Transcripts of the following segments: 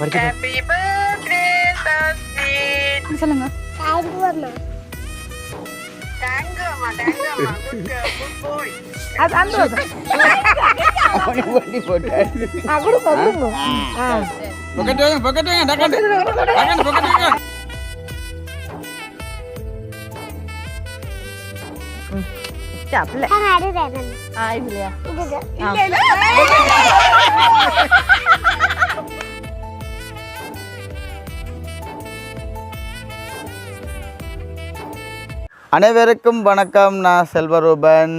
Happy birthday, Tasmin. சொல்லுங்க Thank you, அம்மா. Thank you, அம்மா. Good girl, good boy. அது அந்த Pocket doang, pocket doang, dakan, dakan, pocket doang. சாப்பிடல ஆ இல்லையா அனைவருக்கும் வணக்கம். நான் செல்வரூபன்.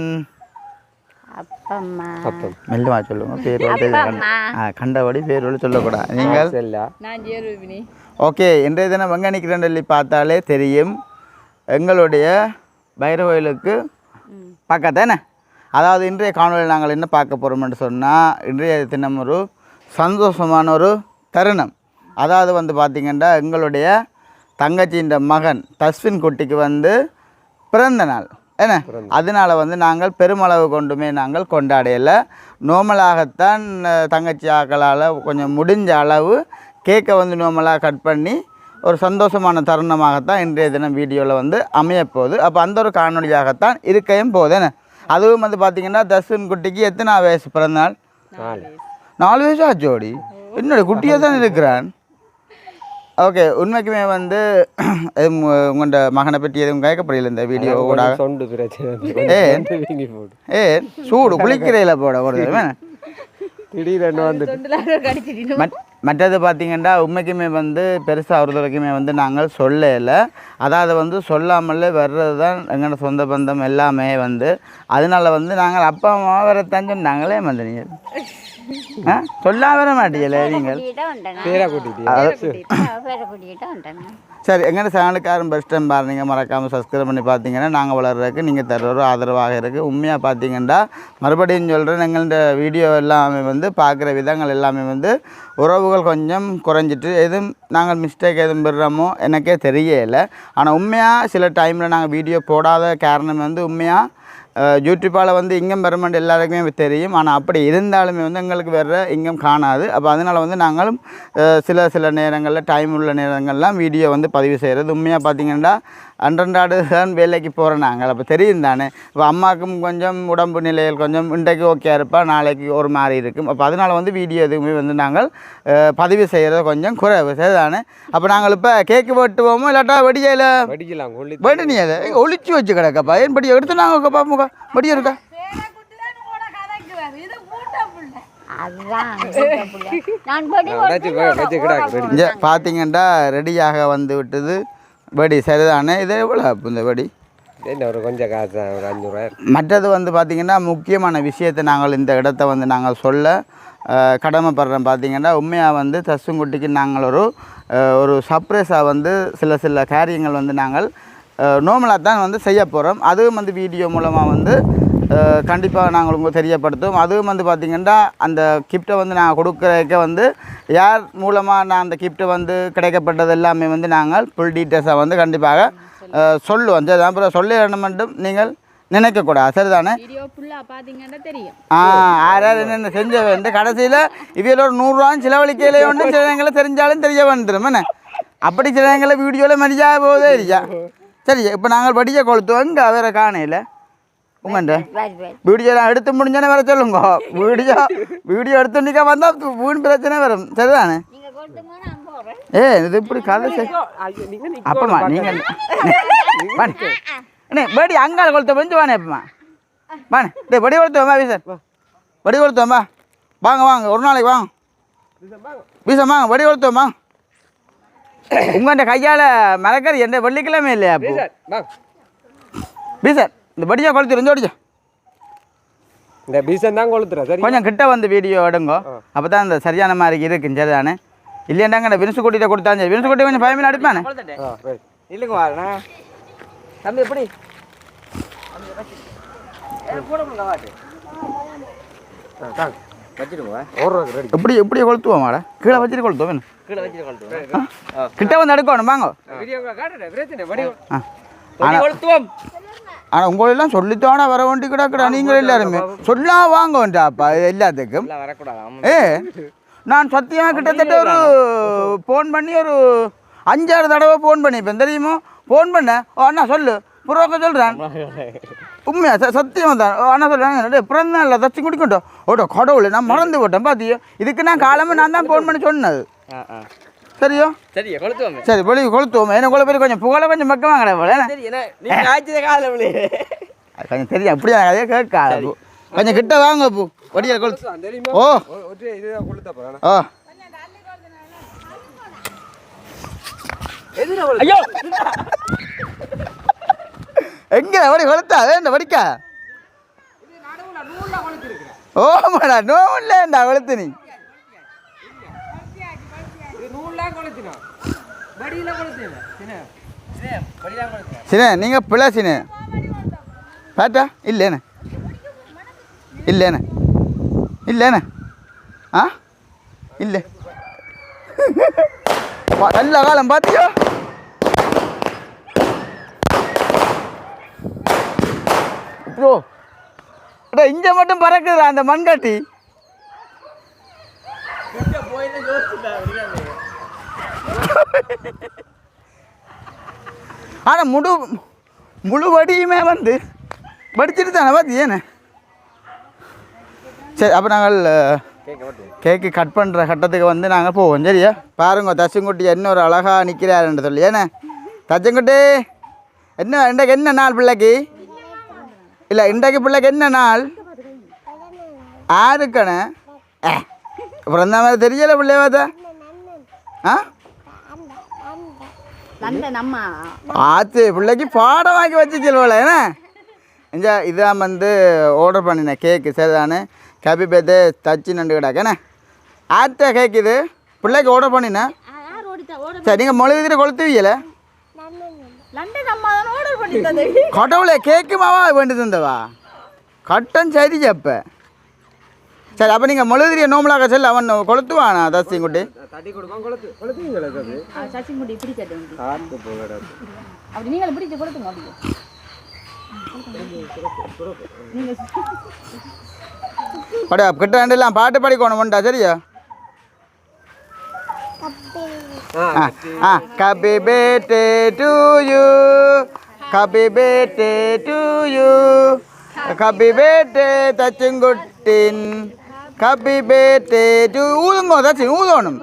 மெல்லுமா சொல்லுங்க. பேர் கண்டபடி பேர் சொல்லக்கூடாது நீங்கள்? ஓகே இன்றைய தினம் வெங்க நிற்கிறேன் சொல்லி பார்த்தாலே தெரியும். எங்களுடைய பைரவ கோயிலுக்கு பக்கத்தானே அதாவது இன்றைய காணொலியில் நாங்கள் என்ன பார்க்க போகிறோம்னு சொன்னால் இன்றைய தினம் ஒரு சந்தோஷமான ஒரு தருணம். அதாவது வந்து பார்த்திங்கன்னா எங்களுடைய தங்கச்சியின் மகன் தஸ்வின் குட்டிக்கு வந்து பிறந்த நாள். என்ன? அதனால வந்து நாங்கள் பெருமளவு கொண்டுமே நாங்கள் கொண்டாடையலை நோமலாகத்தான் தங்கச்சி ஆக்களால் கொஞ்சம் முடிஞ்ச அளவு கேக்கை வந்து நோமலாக கட் பண்ணி ஒரு சந்தோஷமான தருணமாகத்தான் இன்றைய தினம் வீடியோவில் வந்து அமையப்போகுது. அப்போ அந்த ஒரு காணொலியாகத்தான் இருக்கையும் போகுது. என்ன? அதுவும் வந்து பார்த்திங்கன்னா தஸ்வின் குட்டிக்கு எத்தனை வயசு பிறந்தநாள் நாலு. வயசு ஆச்சோடி என்னோட குட்டியாக தான் இருக்கிறான். ஓகே உண்மைக்குமே வந்து உங்களோட மகனை பற்றி எதுவும் கேட்கப்படல இந்த வீடியோ கூட ஏன்? சூடு குளிக்கிறையில் போட ஒரு தடவை. திடீர்னு வந்து மட் மற்றது பார்த்தீங்கன்னா உண்மைக்குமே வந்து பெருசாக ஒரு வந்து நாங்கள் சொல்லலை. அதாவது வந்து சொல்லாமலே வர்றது தான் எங்களோட சொந்த பந்தம் எல்லாமே வந்து. அதனால வந்து நாங்கள் அப்பா அம்மா வர தஞ்சம் நாங்களே வந்து நீங்கள் ஆ? சொல்லாம வர மாட்டீங்களே நீங்கள்? பேரா கூட்டிட்டு சரி எங்கே சேனலுக்காரன் பெஸ்ட் டைம் பாருங்க மறக்காமல் சப்ஸ்கிரைப் பண்ணி பார்த்தீங்கன்னா நாங்கள் வளர்றதுக்கு நீங்கள் தர ஒரு ஆதரவாக இருக்குது உண்மையாக பார்த்தீங்கன்னா மறுபடியும் சொல்கிறேன் எங்கள்ட வீடியோ எல்லாமே வந்து பார்க்குற விதங்கள் எல்லாமே வந்து உறவுகள் கொஞ்சம் குறைஞ்சிட்டு எதுவும் நாங்கள் மிஸ்டேக் எதுவும் பெறுறோமோ எனக்கே தெரியலை. ஆனால் உண்மையாக சில டைமில் நாங்கள் வீடியோ போடாத காரணம் வந்து உண்மையாக யூடியூப்பால் வந்து இங்கம் பெறமெண்ட் எல்லாருக்குமே தெரியும். ஆனால் அப்படி இருந்தாலுமே வந்து எங்களுக்கு வேறு இங்கம் காணாது. அப்போ அதனால் வந்து நாங்களும் சில சில நேரங்களில் டைம் உள்ள நேரங்கள்லாம் வீடியோ வந்து பதிவு செய்கிறது உண்மையாக பார்த்தீங்கன்னா அன்றன்றாடு தான் வேலைக்கு போகிறோம் நாங்கள். அப்போ தெரியும் தானே. இப்போ அம்மாவுக்கும் கொஞ்சம் உடம்பு நிலையில் கொஞ்சம் இன்றைக்கு ஓகே இருப்பா நாளைக்கு ஒரு மாதிரி இருக்கும். அப்போ அதனால் வந்து வீடியோ எதுவுமே வந்து நாங்கள் பதிவு செய்கிறது கொஞ்சம் குறைவு. சரிதானே அப்போ நாங்கள் இப்போ கேக்கு வெட்டுவோமோ இல்லாட்டா வெடிக்கையில்? வடிக்கலாம் நீ அதை ஏய், ஒளிச்சு வச்சு கிடக்கப்பா. ஏன் படி எடுத்து நாங்கள் பாப்போங்க படி இருக்கா? படி பார்த்தீங்கன்னா ரெடியாக வந்து விட்டது. வெடி சரிதானே? இது எவ்வளோ இந்த வெடி என்ன ஒரு கொஞ்சம் காசு ஒரு அஞ்சூறுவா மற்றது வந்து பார்த்திங்கன்னா முக்கியமான விஷயத்தை நாங்கள் இந்த இடத்த வந்து நாங்கள் சொல்ல கடமைப்படுறோம். பார்த்தீங்கன்னா உண்மையாக வந்து தசுங்குட்டிக்கு நாங்கள் ஒரு ஒரு சர்ப்ரைஸாக வந்து சில சில காரியங்கள் வந்து நாங்கள் நோமலாக தான் வந்து செய்ய போகிறோம் அதுவும் வந்து வீடியோ மூலமாக வந்து கண்டிப்பாக நாங்கள் உங்களுக்கு தெரியப்படுத்துவோம். அதுவும் வந்து பார்த்திங்கன்னா அந்த கிஃப்ட்டை வந்து நாங்கள் கொடுக்குறதுக்க வந்து யார் மூலமாக நான் அந்த கிஃப்ட்டை வந்து கிடைக்கப்பட்டது எல்லாமே வந்து நாங்கள் ஃபுல் டீட்டெயில்ஸாக வந்து கண்டிப்பாக சொல்லுவோம். சரி அப்புறம் சொல்ல வேண்டும் மட்டும் நீங்கள் நினைக்கக்கூடாது சரிதானே? ஆ யார் என்னென்ன செஞ்ச வேண்டு கடைசியில் இவையில் ஒரு நூறுரூவான்னு செலவழிக்கையில ஒன்று சிலங்களை தெரிஞ்சாலும் தெரிய வந்துடும் என்ன? அப்படி சிலங்களை வீடியோவில் மதியா போதே இல்லையா? சரி இப்போ நாங்கள் படிக்க கொளுத்துவோம் இங்கே வேறு காணையில். உங்கள்கிட்ட வீடியோலாம் எடுத்து முடிஞ்சோன்னே வர சொல்லுங்க. வீடியோ வீடியோ எடுத்துனிக்கா வந்தால் வீண் பிரச்சனை வரும். சரிதானே? ஏ இது இப்படி கதை செய். அப்பமா நீங்கள் அண்ணே படி அங்கால கொளுத்த வந்து வாணே அப்பமா வாணே. டே படி கொளுத்துவோமா வீசர் படி கொளுத்துவோமா வாங்க வாங்க ஒரு நாளைக்கு வாங்க. வீசம் வாங்க. படி கொளுத்துவோமா உங்கள்கிட்ட கையால் மரக்கறி எந்த வெள்ளிக்கிழமை இல்லையா வீசர் இந்த படியா கொளுத்து இருந்து ஓடிச்சா இந்த பீசன் தான் கொளுத்துறேன் சரி கொஞ்சம் கிட்ட வந்து வீடியோ எடுங்கோ. அப்போ தான் இந்த சரியான மாதிரி இருக்குன்னு சரிதானே? இல்லையாண்டாங்க இந்த வினுசு குட்டிகிட்ட கொடுத்தாலும் சரி. வினுசு குட்டி கொஞ்சம் பயமில்ல அடிப்பானே ஆ ரைட் இல்லைங்க வாண்ணா தம்பி எப்படி? எப்படி எப்படி கொளுத்துவோம் என்ன? கீழே வச்சுட்டு கொளுத்துவோம் கிட்ட வந்து எடுக்கணும் வாங்க. ஆனால் உங்களெல்லாம் சொல்லித்தானே வர வேண்டி கிடக்குறா நீங்கள் எல்லாருமே. சொல்லா வாங்க வேண்டாப்பா எல்லாத்துக்கும். ஏ நான் சத்தியமாக கிட்டத்தட்ட ஒரு ஃபோன் பண்ணி ஒரு அஞ்சாறு தடவை ஃபோன் பண்ணிப்பேன் தெரியுமோ? ஃபோன் பண்ணேன். ஓ அண்ணா சொல்லு. புரோக்க சொல்கிறேன் உண்மையா ச சத்தியமாக தான். ஓ, அண்ணா சொல்கிறேன் பிறந்த நாளில் தச்சு குடிக்கட்டும். ஓடோ கடவுள் நான் மறந்து போட்டேன் பார்த்தியோ இதுக்கு நான் காலமே நான் தான் ஃபோன் பண்ணி சொன்னது. சரியோ? சரியா கொளுத்துவோமே. சரி வெளியே கொளுத்துவோம். என்ன கொள்ள பேர் கொஞ்சம் புகழ கொஞ்சம் பக்கமாக கிடையாது? சரி அது கொஞ்சம் தெரியும். அப்படியே அதே கேட்காது பூ. கொஞ்சம் கிட்ட வாங்க பூ. வடியா கொளுத்து தெரியுமா? ஓ. ஓ ஐயோ! எங்க? வடி கொளுத்தா? வேண்ட வடிக்கா. ஓ மேடா நோ இல்லைண்டா கொளுத்து நீ? சினே நீங்கள் பிள்ளை சினே பேட்டா இல்லைண்ணே. இல்லைண்ணே. இல்லைண்ணே. ஆ? இல்லை. நல்ல காலம் பார்த்தியோ ப்ரோ அடா இங்கே மட்டும் பறக்குதுடா அந்த மண்காட்டி. ஆனால் முழு முழு வடியுமே வந்து வடிச்சிட்டு தானே பார்த்து ஏன்னு சரி அப்போ நாங்கள் கேக்கு கட் பண்ணுற கட்டத்துக்கு வந்து நாங்கள் போவோம் சரியா? பாருங்க தச்சங்குட்டி என்ன ஒரு அழகாக நிற்கிறாருன்னு சொல்லி. ஏண்ணே தச்சங்குட்டி என்ன இன்றைக்கு என்ன நாள் பிள்ளைக்கு? இல்லை இன்றைக்கு பிள்ளைக்கு என்ன நாள்? ஆறுக்கண்ணே அப்புறம் இந்த மாதிரி தெரியல பிள்ளைய பார்த்தா? ஆ? ஆச்சு பிள்ளைக்கு பாடமாக்கி வச்சுக்கல என்ன? இந்த இதான் வந்து ஆர்டர் பண்ணினேன் கேக்கு சரிதானே? கேபி பேத்து தச்சு நண்டு கிடாக்கண்ணே ஆத்த கேக் இது. பிள்ளைக்கு ஆர்டர் பண்ணினேன் சரி நீங்கள் மொழிதிரி கொளுத்துவீங்கள? கடவுளே கேக்கு மாவா வேண்டி தந்தவா? கட்டம் சரி அப்போ. சரி அப்போ நீங்கள் மொழிதிரியை நோம்பலாக செல்ல அவன் கொளுத்துவானா தஸ்திங்குட்டி பட கிட்ட ரெண்டெல்லாம் பாட்டு படிக்கணும் உண்டா சரியா? Happy birthday to you happy birthday to you happy birthday தச்சுங்குட்டின். Happy birthday to ஊதுங்கோ தச்சு ஊதணும்.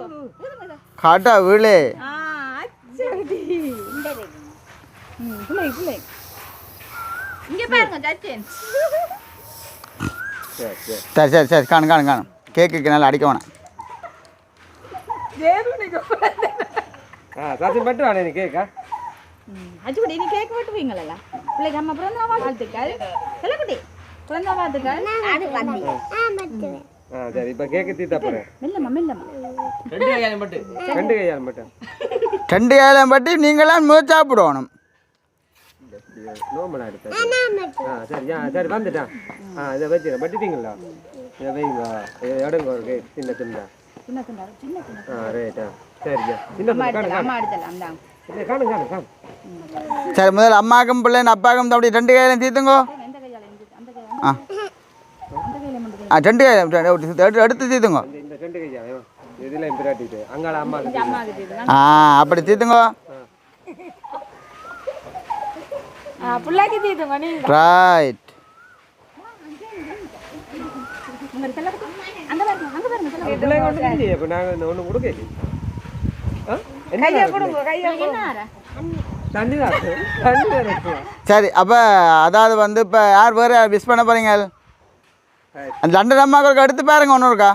சச்சின் சரி சரி சரி காணும் காணும் காணும். கேக்குக்கு நல்லா அடிக்க வேணாம். ஆ சாத்தி மட்டும் வாடா நீ கேக்கா. அச்சுக்குடி நீ கேக் வெட்டுவீங்களா பிள்ளைக்கு அம்மா பிறந்த வாழ்த்துக்கள். பிறந்த வாழ்த்துக்கள். ஆ சரி இப்போ கேக்கு தீத்தா போகிறேன் மெல்லம்மா மெல்லம்மா. ரெண்டு கையாலும் மட்டும் ரெண்டு கையால் மட்டும் ரெண்டு ஏழம் பட்டி நீங்களாம் சாப்பிடணும். எடுத்தேன் ஆ சரி. ஆ சரி வந்துட்டான் ஆ இதை வச்சுக்கிறேன். பட்டிட்டீங்களா? இதை வைங்க இதை எடுங்க ஒரு கை சின்ன சின்ன சின்ன சின்ன சின்ன சின்ன ஆ ரைட்டா சரியா சின்ன அம்மா எடுத்தலாம் அம்மா எடுத்தலாம் தான் சரி முதல்ல அம்மாக்கும் பிள்ளைன்னு அப்பாக்கும் அப்படி ரெண்டு கையிலும் தீர்த்துங்கோ எந்த கையால எந்த அந்த கையால ஆ. ஆ ரெண்டு எடுத்து- கிட்ட ஆ அப்படி தீர்த்துங்கோ புள்ளாக்கி தீதுங்க நீ. ரைட் சரி அப்போ அதாவது வந்து இப்போ யார் வேறு மிஸ் பண்ண போகிறீங்க அந்த லண்டன் அம்மாவுக்கு எடுத்து பாருங்க ஒன்று இருக்கா?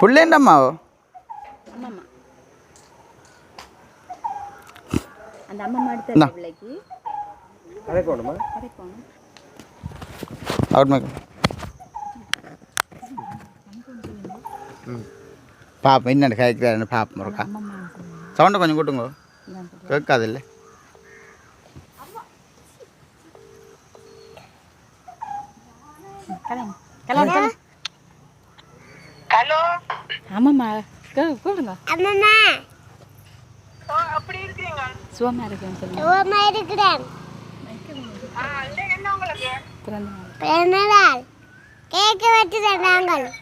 புள்ளேண்ட அம்மாவோ பாப்போம் என்னென்ன கேட்குறாருன்னு பாப்போம் இருக்கா சவுண்டை கொஞ்சம் கூட்டுங்க. கேட்காது கலை ஹலோ. ஆமாம்மா. கூ- கூப்பிடுங்க. ஓ அப்படி இருக்கீங்க. சுகமா இருக்குன்னு சொல்லுங்க. ஆ இந்த என்ன உங்களுக்கு? பிறந்த நாள் கேக்கு வெட்டி நாங்கள்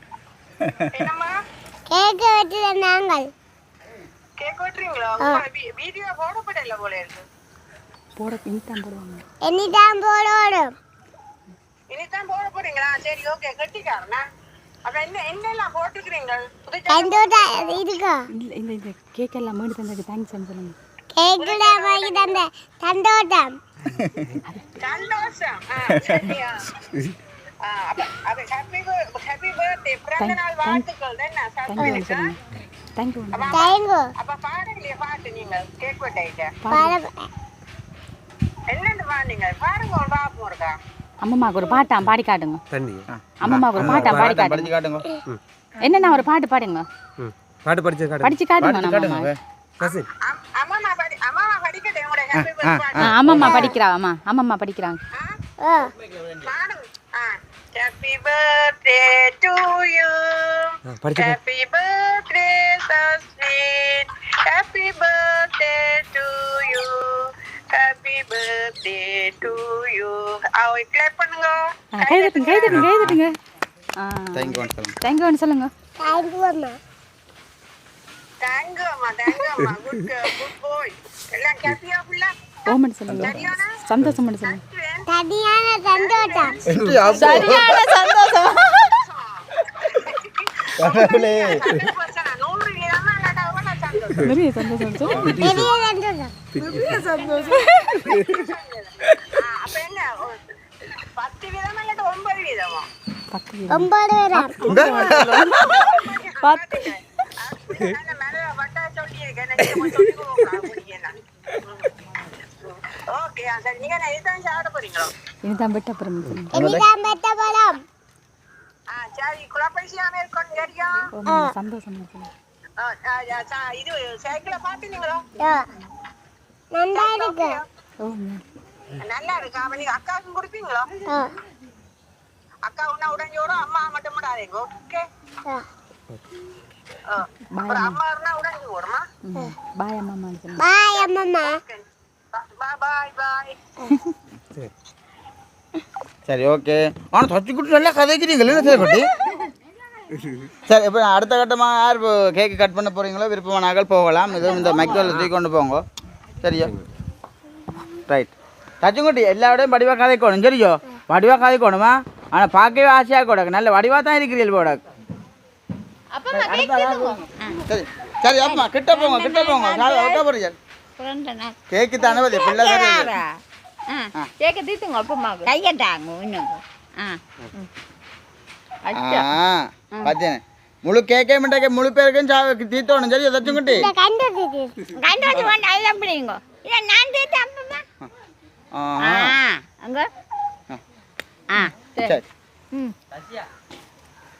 என்னம்மா? கேக்கு வெட்டி நாங்கள் கேக் வெட்டுறீங்களா? வீடியோ போடப்படல போல இருக்கு. போட இனித்தான் போடுவாங்க. போடணும். இனிதான் போட போறீங்களா? சரி ஓகே கட்டிக்காரனா அப்ப என்ன என்னெல்லாம் போட்டுக்கிறீங்க இருக்கா இல்லை இந்த இந்த கேக் எல்லாம் மீண்டு தந்ததுக்கு தேங்க்ஸ் சொல்லுங்க. கேக்குல வாங்கி தந்த சந்தோஷம். சந்தோஷம் என்னன்னு பாருங்க ஒரு பாப்போம் இருக்கா அம்மம்மாவுக்கு ஒரு பாட்டாம் பாடி காட்டுங்க. தண்ணி அம்மம்மாவுக்கு ஒரு பாட்டாம் பாடி காட்டுங்க. காட்டுங்க. என்னண்ணா ஒரு பாட்டு பாடுங்க? பாட்டு படிச்சு காட்டு படிச்சு காட்டுங்க படிச்சு நம்ம காட்டுங்க கசின் அம்- அம்மாமா படி அம்மாமா படிக்கட்டும் உங்களுடைய ஹாப்பி பர்த்டே ஆ அம்மம்மா படிக்கிறா அம்மா. அம்மம்மா படிக்கிறாங்க. யூ ஆ படிச்சு காட்டு. Happy birthday, so sweet. Happy birthday to you. Happy birthday to you. அவ clap பண்ணுங்க. ஆ, கை தட்டுங்க கை தட்டுங்க கை தட்டுங்க ஆ தேங்க்யூ சொல்லுங்க தேங்க்யூன்னு சொல்லுங்க தேங்க்யூ அம்மா Thank you, அம்மா. Thank you, அம்மா. Girl, good boy. எல்லாம் ஆ புள்ள? ஓமன் சொல்லுங்க சந்தோஷம் சொல்லுங்க தனியான தண்டோட்டம் சரியான சந்தோஷம் கடவுளே இல்லாட்டா எவ்வளவு சந்தோஷம்? நிறைய சந்தோஷம் சொல்லுங்க பெரிய தண்டோட்டம் ஒரு பத்து ஒன்பது பேரா பத்து நல்ல இருக்கு? நல்லா இருக்கா? அப்ப நீங்க அக்காவுக்கும் கொடுப்பீங்களோ? அக்கா உன்ன உடஞ்சோடும் அம்மா மட்டும் விடாதீங்க ஓகே? அப்புறம் அம்மா இருந்தா உடஞ்சு போடுமா? பாய் சொல்லுங்க பாய் அம்மம்மா. பாய் பாய் பாய். சரி. ஓகே. ஆனால் தொச்சு குட்டி நல்லா கதைக்கிறீங்களே சரி குட்டி சரி இப்போ அடுத்த கட்டமாக யார் இப்போ கேக்கு கட் பண்ண போகிறீங்களோ விருப்பமானாக்கள் போகலாம். இதுவும் இந்த மைக்கோவில் தூக்கி கொண்டு போங்க. சரியா? ரைட் தச்சுங்குட்டி எல்லா விடையும் வடிவாக கதைக்கணும். சரியோ? வடிவாக கதைக்கணுமா? ஆனால் பார்க்கவே ஆசையாக கூட நல்ல வடிவாக தான் இருக்கிறீர்கள் போட சரி சரி அப்பா கிட்ட போங்க கிட்ட போங்க. வைக்க போறீங்க? கேக்கு தானே பிள்ளை தானே. கேக்க தீத்துங்க அப்பமாக்கு கையட்டாங்க இன்னும் ஆ. ஆ. பார்த்தேன் முழு கேக்கே மிட்டாக்கே முழு பேருக்கும் சா தீத்தோணும். சரி இந்த கண்டு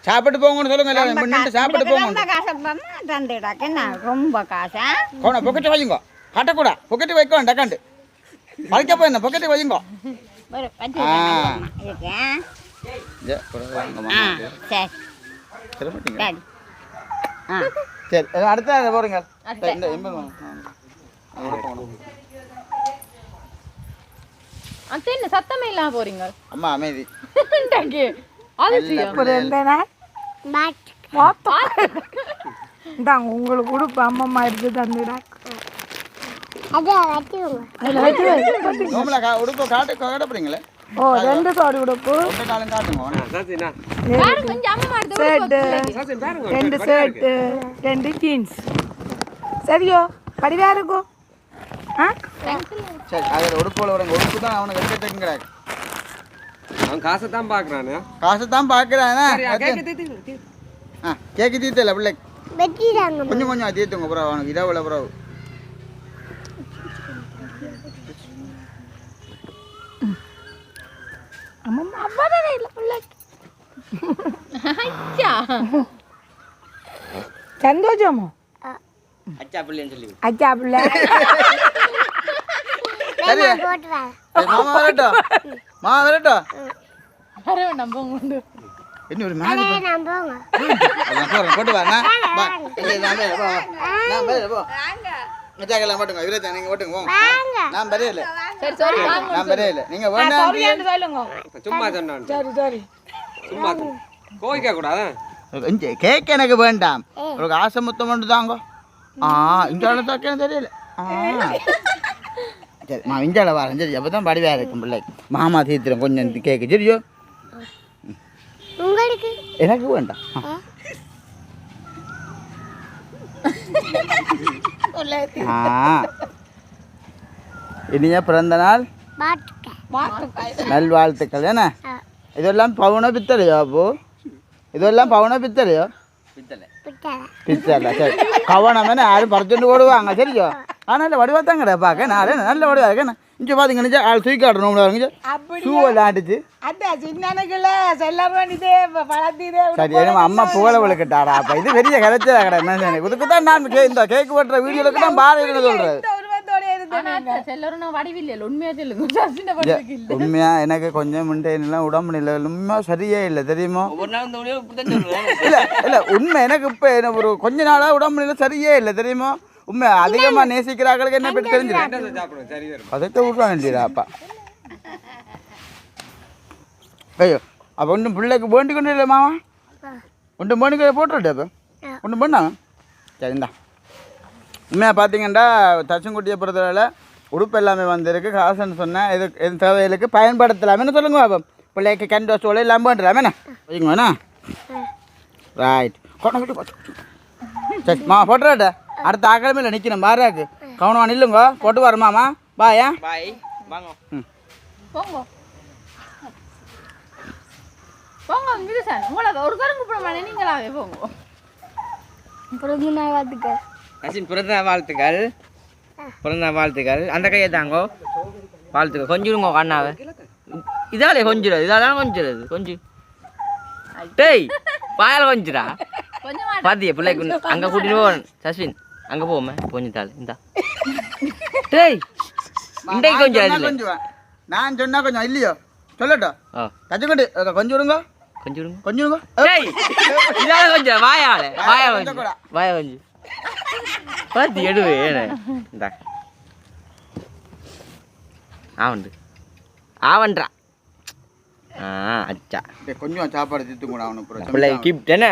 சாப்பிட்டு போங்கன்னு சொல்லுங்க எல்லாரும். சாப்பிட்டு போங்க தந்துடாக்க? நான் ரொம்ப காசா? கோண பொக்கெட்டு வையுங்க காட்டக்கூடா பொக்கெட்டு வைக்கணும் டக்காண்டு பழைக்க போய் பொக்கெட்டு வையுங்க ஒரு பத்து ஆ. இருக்கேன். ஜே, ஒரு வாங்க, ஆ மாமா. சரி. சரி அடுத்த போறீங்க இந்த போகணும். அந்த என்ன சத்தமே இல்லாம போறீங்க? அம்மா அமைதி. அது நல்ல பிள்ளைகள். பாட்டு இந்தாங்க உங்களுக்கு உடுப்பு அம்மம்மா எடுத்து தந்துடா. அதை வச்சுக்கோங்க அதில் வச்சு நோம்பல கா உடுப்பு காட்டு காட்ட போறீங்களே ஓ ரெண்டு சோடி உடுப்பு ஒன்று காலம் காட்டுங்க சாசினா கொஞ்சம் அம்மா எடுத்து ஷர்ட்டு சாசின் பாருங்க ரெண்டு ஷர்ட்டு ரெண்டு ஜீன்ஸ் சரியோ படிவா இருக்கும் அவன் காசை தான் பார்க்குறானே காசு தான் ஆ கேக்கு தீத்தல பிள்ளை வெட்டிடாங்க கொஞ்சம் கொஞ்சம் தீர்த்துங்க ப்ரோ அவனுக்கு இரவுல ப்ரோ அம்மம்மா அவ்வளோவே இல்லை பிள்ளைக்கு சந்தோஷமோ? அச்சா பிள்ளைன்னு சொல்லி. அச்சா பிள்ளை. சரி போட்டு வா. சரி, மாமா வரட்டும். மாமா வரட்டும். வர வேண்டாம் போங்க கொண்டு என்ன ஒரு மேலே அதே நான் போங்க. நான் போறேன் போட்டு வா நான் இல்லை. நான் மச்சாக்கெல்லாம் போட்டுங்க இவரே நீங்க போட்டுங்க போங்க. நான் வரையில சரி சாரி வாங்க நான் வரையில நீங்க வேண்டாம் சொல்லுங்க. சும்மா சொன்னான் சரி சரி. சும்மா கோவிக்க கூடாது? கேக் எனக்கு வேண்டாம். ஒரு ஆசை மொத்தம் கொண்டு தாங்க. ஆ இந்த அளவுக்கு தெரியல. ஆ. சரி நான் இஞ்சால வரேன். சரி அப்போ தான் படிவாக இருக்கும் பிள்ளை. மாமா தீர்த்துறேன் கொஞ்சம் கேக்கு சரியோ உங்களுக்கு? எனக்கு வேண்டாம். இனிய பிறந்த நாள். நல்வாழ்த்துக்கள் என்ன? ஆ. இதெல்லாம் பவுன பித்தளையோ அப்போ? இதெல்லாம் பவுன பித்தளையோ? பிடிச்சாரா பித்தளை. சரி. கவனம் என்ன? யாரும் பறிச்சுட்டு ஓடுவாங்க சரிയോ ஆ நல்ல வடிவாத்தாங்கடா பார்க்க நான் நல்ல வடிவா இருக்கேன் இங்கே பார்த்தீங்கன்னு ஆள் தூக்கி காட்டணும் சின்னனுக்குள்ள செல்ல வேண்டியதே பழத்திதே சரி என்னமா அம்மா புகழ விழுக்கட்டாடா அப்போ இது பெரிய கரைச்சதா கடை? என்ன இதுக்கு தான் நான் இந்த கேக் வெட்டுற வீடியோவுக்கு தான் பாருன்னு உண்மையா இல்லை. உண்மையா? எனக்கு கொஞ்சம் முண்டையெல்லாம் உடம்பு இல்லை உண்மையா சரியே இல்லை தெரியுமா? இல்ல இல்ல உண்மை எனக்கு இப்போ ஒரு கொஞ்ச நாளா உடம்பு நிலை சரியே இல்லை தெரியுமா? உண்மை அதிகமா நேசிக்கிறாங்களுக்கு என்ன பற்றி அதைத்த விட்றான் இல்லையா அப்பா? ஐயோ அப்போ ஒன்றும் பிள்ளைக்கு வேண்டி கொண்டு இல்லை மாமா? ஒன்றும் வேண்டி போட்டுவிட்டு அப்போ? ஒன்றும் பண்ணாங்க சரிண்டா உண்மையாக பார்த்தீங்கன்னா தச்சங்குட்டியை பொறுத்தவரை உடுப்பு எல்லாமே வந்திருக்கு. காசுன்னு சொன்னேன். இது இது தேவைகளுக்கு பயன்படுத்தலாமேன்னு சொல்லுங்க அப்போ? பிள்ளைக்கு கண்டு சோலை எல்லாம் பண்ணுறாமேண்ணா வைங்கண்ணா ரைட் கொண்டு சரி மா போட்டுறாட்ட அடுத்த ஆக்கிழமையில் நிற்கணும் பாராக்கு கவனமா நில்லுங்க. போட்டு வரமாமா பாயா பாய் வாங்க. போங்க. போங்க இது சார். உங்களை ஒரு காரம் கூப்பிட நீங்களாவே போங்க. பிறந்த நாள் வாழ்த்துக்க நசின் பிறந்த நாள் வாழ்த்துக்கள். பிறந்த நாள் வாழ்த்துக்கள். அந்த கையை தாங்கோ. வாழ்த்துக்கள். கொஞ்சிருங்க அண்ணாவை இதாலே கொஞ்சிடுறது இதால கொஞ்சிடுறது கொஞ்சம் டேய் பாயால் கொஞ்சிடா. கொஞ்சமா பாத்தியா பிள்ளைக்கு அங்கே கூட்டிட்டு போ சஸ்வின் அங்கே போமே கொஞ்சம் இந்தா. டேய் இன்றைக்கு கொஞ்சம் கொஞ்சம் நான் சொன்னா கொஞ்சம் இல்லையோ? சொல்லட்டும் ஆ. தச்சுக்கொண்டு கொஞ்சம் விடுங்க. கொஞ்சம் இருங்க கொஞ்சம் விடுங்க. டேய் இதால கொஞ்சம் வாயால வாயா கொஞ்சம். வாயா கொஞ்சம் பாத்தி எடுவே இந்தா. ஆவண்டு. ஆவன்றா. ஆ அச்சா. கொஞ்சம் சாப்பாடு திட்டு கூட அவனுக்கு பிள்ளை கிஃப்ட் என்ன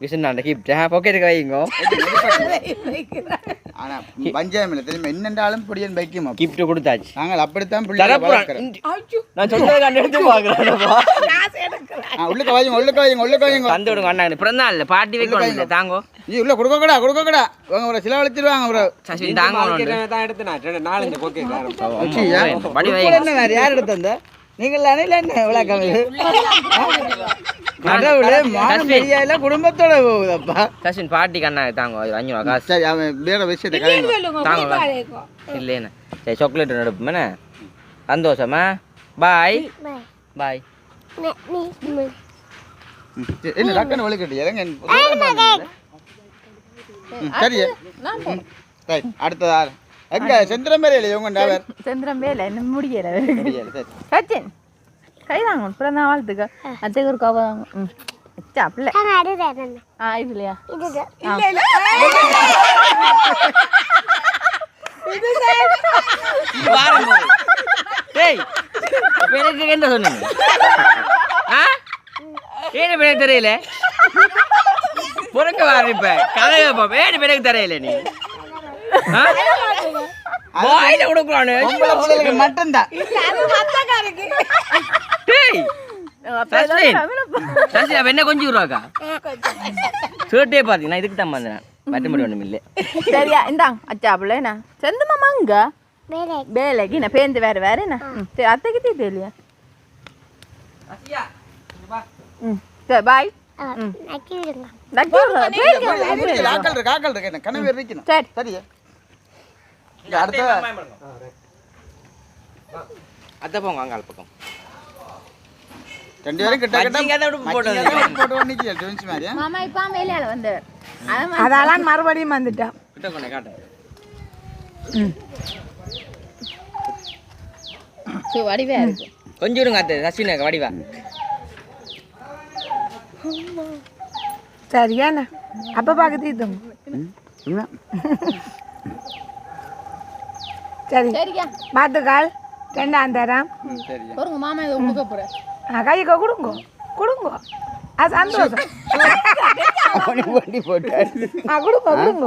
விசுந்தாண்ட கிஃப்ட் பாக்கெட்டுக்கு வைங்க ஆனா பஞ்சாயம் இல்லை தெரியுமா என்னென்றாலும் பொடியன் பைக்கும் கிஃப்ட் கொடுத்தாச்சு நாங்கள் அப்படித்தான் நான் சொன்னதை கண்டு எடுத்து பார்க்குறேன் உள்ளுக்க வாங்க உள்ளுக்க வாங்க உள்ளுக்க வாங்க தந்து விடுங்க அண்ணா பிறந்த நாள் பாட்டி வைக்கணும் தாங்கோ நீ உள்ள கொடுக்க கூடா கொடுக்க கூடா உங்க ஒரு சில வளைச்சிருவாங்க ப்ரோ சஸ்வின் தாங்க எடுத்து நான் நாலஞ்சு கோக்கே படி வைங்க யார் எடுத்து வந்த நீங்கள் அணையில என்ன? விளக்கம் இது. கடவுளே மானம் பெரியாயில குடும்பத்தோட போகுதப்பா. சஸ்வின் பாட்டி கண்ணா தாங்க அஞ்சூறு காசு. சரி அவன் வேற விஷயத்தை தாங்க இல்லைண்ணே சரி சாக்லேட் எடுப்போமே சந்தோஷமா? பாய் பாய் என்ன டக்குன்னு வலிக்கட்டு இறங்க சரி. அடுத்ததா எங்க? செந்திரமேரையில இவங்க டாவர் வேலை என்ன முடியல. சச்சின் கை தாங்க பிறந்த வாழ்த்துக்க. அத்தைக்கு ஒரு கவலை தாங்க ஆ இப்ப எனக்கு என்ன சொன்னீங்க? ஆ? ஏன் எனக்கு தெரியல? பொறுக்க வாரு இப்ப. கதை கேட்போம் ஏன் எனக்கு தெரியல நீ? வாயில கொடுக்குறானு பொம்பளை பிள்ளைகளுக்கு மட்டும்தான். டேய் சஸ்வின் சஸ்வின் அப்ப என்ன கொஞ்சம் ரூபாக்கா ஷர்ட்டே பாத்தீங்கன்னா இதுக்கு தான் வந்தேன் மற்ற மட்டும் ஒன்றும் இல்லை. சரியா இந்தாங்க அச்சா பிள்ளை என்ன? செந்து மாமா அங்க வேலை வேலைக்கு என்ன பேருந்து வேற வேற என்ன? அத்தைக்கு ம் சரி பாய் நக்கி விடுங்க. ஆக்கள் இருக்கு ஆக்கள் இருக்கு என்ன கனவு இருக்கணும் சரி. சரியா? இங்க அடுத்த அத்தை போங்க அங்கால பக்கம் ரெண்டு பேரும் கிட்ட போட்டு மாதிரி மாமா இப்ப வந்து அதெல்லாம் மறுபடியும் வந்துட்டான் கிட்ட கொண்டே காட்டு வடிவா இருக்கு கொஞ்சம் இருங்க அத்தை சஸ்வின் வடிவா சரியாண்ணா அப்ப பார்க்க தீர்த்தம் சரி சரியா பார்த்துக்கால் ரெண்டாம் தரம். பாருங்க மாமா இதை கொடுக்க போறேன் கையை கொடுங்க கொடுங்க. சந்தோஷம். ஆ கொடுங்க கொடுங்க.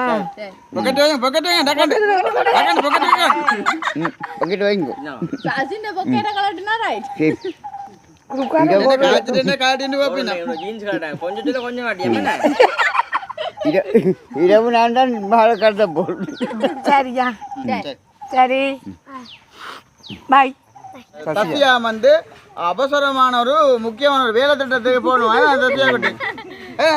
ஆ பொக்கெட் வைங்க பொக்கெட் வைங்க டக்கண்டு டக்கண்டு பொக்கெட் வைங்க. ம் பொக்கெட் வைங்க. சசின் பொக்கேட்ட கலட்டுனா ரைட் இங்க வந்து காத்துட்டு காட்டிட்டு வைப்பினா ஜீன்ஸ் கட்டாங்க கொஞ்சத்துல கொஞ்சம் இரவு நான் தான் மழை கட்ட போடுறேன் சரியா? சரி. பாய் சத்யா வந்து அவசரமான ஒரு முக்கியமான ஒரு வேலை திட்டத்துக்கு போகணும். சத்யா குட்டி. ஏ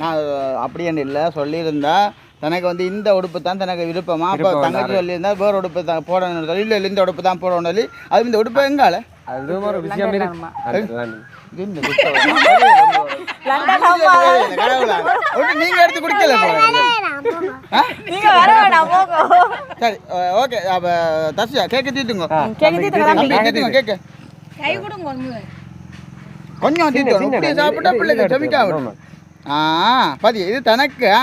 நான் அப்படி என்று இல்லை சொல்லியிருந்தா தனக்கு வந்து இந்த உடுப்பு தான் தனக்கு விருப்பமா. அப்போ தங்கச்சி சொல்லியிருந்தா வேறு உடுப்பு தான் போடணும்னு சொல்லி இல்லை இல்லை இந்த உடுப்பு தான் போடணும்னு சொல்லி அது இந்த உடுப்பு எங்கால? இந்த புத்தகம். கடவுளா? ஒண்ணு நீங்க எடுத்து குடிக்கல போல. ஆ? சரி ஓகே. அப்ப தசியா கேக்க தீட்டுங்க. தம்பி தீட்டுங்க கேக்க கை கொடுங்க ஒண்ணு. கொஞ்சம் தீட்டணும் இப்படியே சாப்பிட்டா பிள்ளைங்க செமிக்காவிடும் ஆ பாதி இது தனக்கு ஆ?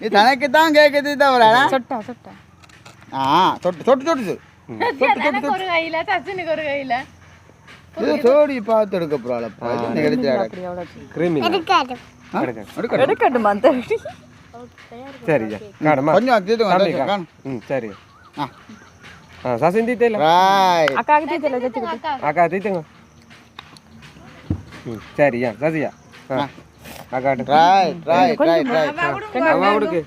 இது தனக்கு தான் கேட்குது தவிர சொட்டா சொட்டா. ஆ தொட்டு தொட்டு தொட்டுது எனக்கு ஒரு கையில சசினுக்கு ஒரு கையில. இது சோடி பார்த்து எடுக்க போறாளப்பா கிருமி எடுக்கட்டுமா? காணுமா? கொஞ்சம்? காணும் ம் சரி. ஆ. ஆ சசின் தீத்தையில ராய் அக்காக்கு தீத்தல அக்கா தீத்துங்க ம் சரியா சசியா. ஆ. அக்காட்டு ராய் ராய் ராய் ராய் அம்மா கொடுக்கு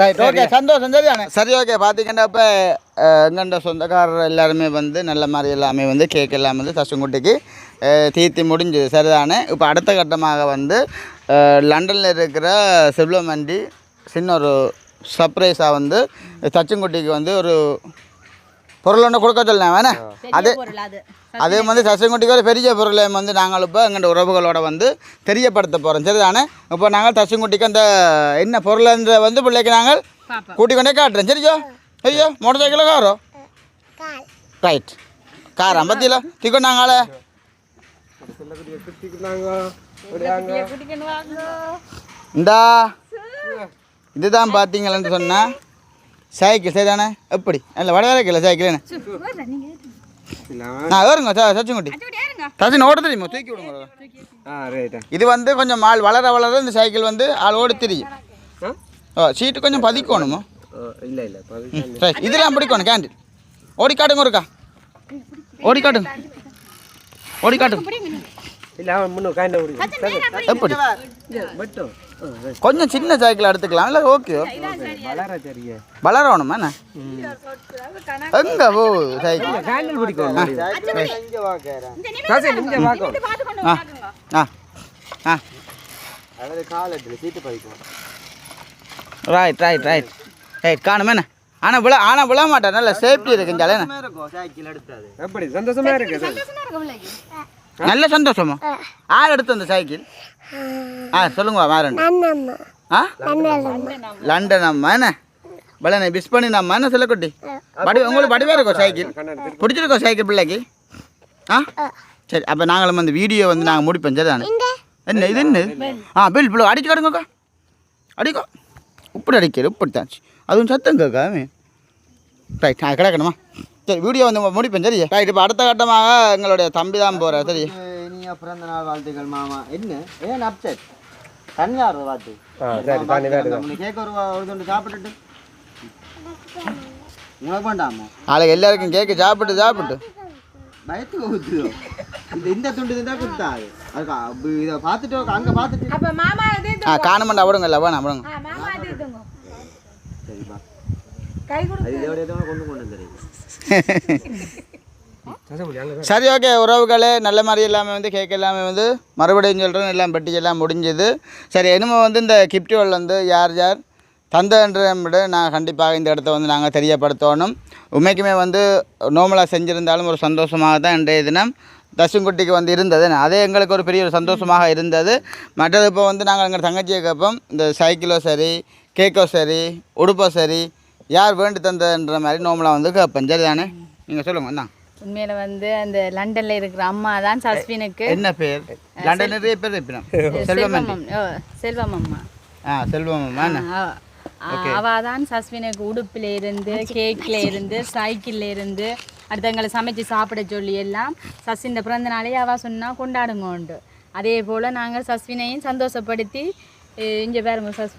ரைட் ஓகே சந்தோஷம் சரியானே சரி ஓகே பார்த்தீங்கன்னா இப்போ எங்கண்ட சொந்தக்காரர் எல்லாருமே வந்து நல்ல மாதிரி எல்லாமே வந்து கேக் எல்லாம் வந்து சசுங்குட்டிக்கு தீர்த்தி முடிஞ்சுது. சரிதானே? இப்போ அடுத்த கட்டமாக வந்து லண்டனில் இருக்கிற செல்வமண்டி சின்ன ஒரு சர்ப்ரைஸாக வந்து சச்சுங்குட்டிக்கு வந்து ஒரு பொருள் ஒன்று கொடுக்க சொல்லலாம் வேணா? அதே அது. அதே வந்து சசிங்குட்டிக்கு ஒரு பெரிய பொருளை வந்து நாங்கள் இப்போ எங்கள் உறவுகளோட வந்து தெரியப்படுத்த போகிறோம் சரிதானே? இப்போ நாங்கள் சசிங்குட்டிக்கு அந்த என்ன பொருள்ன்ற வந்து பிள்ளைக்கு நாங்கள் கூட்டி கொண்டே காட்டுறோம். சரியா ஐயோ மோட்டர் சைக்கிளில் காரோ கால் ரைட் கார் ஐம்பத்தில திக்கோ நாங்களே இந்தா இதுதான் பார்த்தீங்களேன்னு சொன்னால் சைக்கிள் சரிதானே எப்படி இல்லை வடவரைக்கில்ல சைக்கிள் என்ன நான் ஏறுங்க ச சச்சுங்குட்டி சச்சின் ஓட தெரியுமா தூக்கி விடுங்க இது வந்து கொஞ்சம் ஆள் வளர வளர இந்த சைக்கிள் வந்து ஆள் ஓடி தெரியும் ஓ சீட்டு கொஞ்சம் பதிக்கணுமோ இல்லை இல்லை சரி இதெல்லாம் பிடிக்கணும் கேண்டில். ஓடி காட்டுங்க ஒருக்கா. ஓடி காட்டுங்க. ஓடி காட்டுங்க. இல்லை அவன் முன்னே காண்ட விடுங்க எப்படி? மட்டும் கொஞ்சம் சின்ன சைக்கிள் எடுத்துக்கலாம். இல்லை ஓகே வளர என்ன? எங்க போ சைக்கிள் காண்டில் பிடிக்கும் சசி இங்கே பார்க்கும் ஆ ஆ ஆ. அதாவது காலத்தில் சீட்டு பதிக்கும் ரைட் ரைட் ரைட் ரைட் காணுமே என்ன? ஆனால் விழ ஆனால் விழ மாட்டேன். நல்ல சேஃப்டி இருக்குஞ்சாலே என்ன? எப்படி? சந்தோஷமா இருக்கு நல்ல சந்தோஷமா? யார் எடுத்து அந்த சைக்கிள்? ஆ. சொல்லுங்க வேற நன்னம்மா ஆ? லண்டன் அம்மா என்ன? பலனை மிஸ் பண்ணி நம்ம என்ன சொல்லக்குட்டி படி உங்களுக்கு படிவா இருக்கோ சைக்கிள்? பிடிச்சிருக்கோ சைக்கிள் பிள்ளைக்கு? ஆ? சரி அப்போ நாங்களும் அந்த வீடியோ வந்து நாங்கள் முடிப்போம் சரி தானே என்ன இது என்ன? ஆ பில் பிள்ளை அடிச்சு காடுங்கக்கா அடிக்கோ. இப்படி அடிக்கிறது இப்படி தான் அதுவும் சத்தம் கேட்காமே. ரைட் ஆ கிடக்கணுமா? சரி வீடியோ வந்து முடிப்பேன் சரி ரைட் இப்போ அடுத்த கட்டமாக எங்களுடைய தம்பி தான் போகிறார் சரி இனிய பிறந்த நாள் வாழ்த்துக்கள் மாமா. என்ன? ஏன் அப்செட் தனியார் வாழ்த்து கேட்க ஒரு ஒரு துண்டு சாப்பிட்டுட்டு. உனக்கு வேண்டாமா? நாளைக்கு எல்லாருக்கும் கேக்கு சாப்பிட்டு சாப்பிட்டு. பயத்துக்கு ஊத்துதோ? இந்த இந்த துண்டு அதுக்கு அப்ப இதை பார்த்துட்டு அங்கே பார்த்துட்டு. அப்ப மாமா இதே ஆ காணமாண்டா வேணாம் விடுங்க. மாமா இதே தூங்க சரிப்பா சரி ஓகே. உறவுகளே நல்ல மாதிரி எல்லாமே வந்து கேக் எல்லாமே வந்து மறுபடியும் சொல்கிறேன் எல்லாம் பெட்டி எல்லாம் முடிஞ்சது. சரி என்னமோ வந்து இந்த கிப்டியோல் வந்து யார் யார்? தந்தன்ற விட நான் கண்டிப்பாக இந்த இடத்த வந்து நாங்கள் தெரியப்படுத்தணும். உண்மைக்குமே வந்து நோமலாக செஞ்சுருந்தாலும் ஒரு சந்தோஷமாக தான் இன்றைய தினம் தசுங்குட்டிக்கு வந்து இருந்தது. அதே எங்களுக்கு ஒரு பெரிய ஒரு சந்தோஷமாக இருந்தது. மற்றது இப்போ வந்து நாங்கள் எங்கள் தங்கச்சியை கேட்போம். இந்த சைக்கிளோ சரி கேக்கோ சரி உடுப்போ சரி யார் வேண்டி தந்ததுன்ற மாதிரி நோமலாக வந்து கேட்பேன். சரி தானே நீங்கள் சொல்லுங்கள் என்ன? உண்மையில வந்து அந்த லண்டன்ல இருக்கிற அம்மா தான் சஸ்வினுக்கு என்ன பேர்? லண்டன் நிறைய பேர் இருப்பினோம் செல்வம் செல்வம் அம்மா. ஆ செல்வம் என்ன? அவ தான் சஸ்வினுக்கு உடுப்புல இருந்து கேக்ல இருந்து சைக்கிள்ல இருந்து அடுத்து எங்களை சமைச்சு சாப்பிட சொல்லி எல்லாம் சஸ்வின் பிறந்த நாளே அவ சொன்னா கொண்டாடுங்கோண்டு. அதே போல் நாங்கள் சஸ்வினையும் சந்தோஷப்படுத்தி இங்கே பாருங்க சஸ்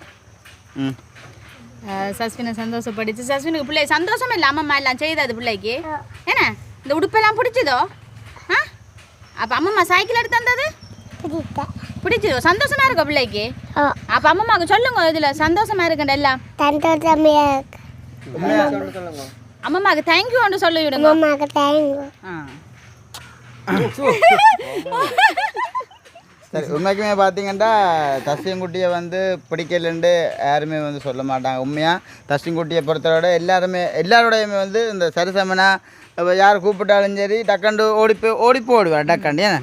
சஸ்வினை சந்தோஷப்படுத்தி சஸ்வினுக்கு பிள்ளை சந்தோஷம் இல்லை அம்மம்மா எல்லாம் செய்தது பிள்ளைக்கு. என்ன இந்த உடுப்பெல்லாம் பிடிச்சதோ? ஆ? அப்போ அம்மம்மா சைக்கிள் எடுத்து தந்தது? பிடிச்சதோ? சந்தோஷமா இருக்கோ பிள்ளைக்கு? அப்போ அம்மம்மாவுக்கு சொல்லுங்க இதில் சந்தோஷமா இருக்கண்ட எல்லாம். சந்தோஷமையா இருக்கு. அம்மம்மாவுக்கு தேங்க்யூன்னு சொல்லி விடுங்க அம்மாக்கு தேங்கு ஆ. சரி உண்மைக்குமே பார்த்தீங்கன்னா தஸ்டிங்குட்டியை வந்து பிடிக்கலன்ட்டு யாருமே வந்து சொல்ல மாட்டாங்க. உண்மையாக தஸ்டிங்குட்டியை பொறுத்தவரை எல்லாருமே எல்லாரோடையுமே வந்து இந்த சரிசமனா இப்போ யார் கூப்பிட்டாலும் சரி டக்கண்டு ஓடிப்போ ஓடிப்போ ஓடுவார் டக்கண்டு ஏன்னா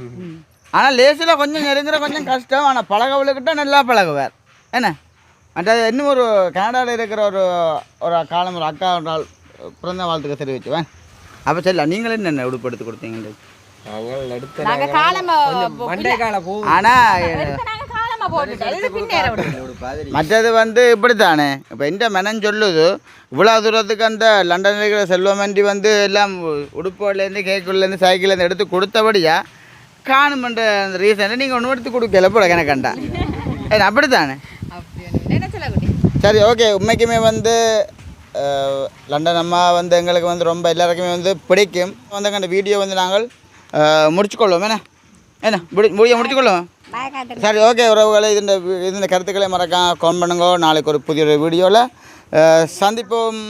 ஆனால் லேசில் கொஞ்சம் நெருங்குற கொஞ்சம் கஷ்டம். ஆனால் பழகவளுக்கிட்ட நல்லா பழகுவார். என்ன? மற்றது இன்னும் ஒரு கனடாவில் இருக்கிற ஒரு ஒரு காலம் ஒரு அக்கா ஒரு நாள் பிறந்த வாழ்த்துக்க தெரிவிச்சுவேன். அப்போ சரி நீங்கள் என்ன உடுப்பு எடுத்து கொடுத்தீங்க நாங்க காலமா மண்டே கால போ ஆனால் நாங்க காலமா போட்டுட்டோம். இது பின்னேற விடுங்க மற்றது வந்து இப்படித்தானே. இப்போ இந்த மெனன் சொல்லுது இவ்வளோ தூரத்துக்கு அந்த லண்டனில் இருக்கிற செல்வமண்டி வந்து எல்லாம் உடுப்புலேருந்து கேக்குள்ளேருந்து சைக்கிள்லேருந்து எடுத்து கொடுத்தபடியா காணுமென்ற அந்த ரீசனை நீங்கள் ஒன்றும் எடுத்து கொடுக்கல போல கணக்கண்டா ஏன்னா அப்படித்தானே? என்ன சொல்ல குட்டி? சரி ஓகே உண்மைக்குமே வந்து லண்டன் அம்மா வந்து எங்களுக்கு வந்து ரொம்ப எல்லாருக்குமே வந்து பிடிக்கும். வந்து அந்த வீடியோ வந்து நாங்கள் என்ன? என்ன? முடி முடிய முடிச்சுக்கொள்வோம்? சரி ஓகே உறவுகளை இந்த இந்த கருத்துக்களை மறக்காம கமெண்ட் பண்ணுங்க. நாளைக்கு ஒரு புதிய வீடியோவில் சந்திப்போம்.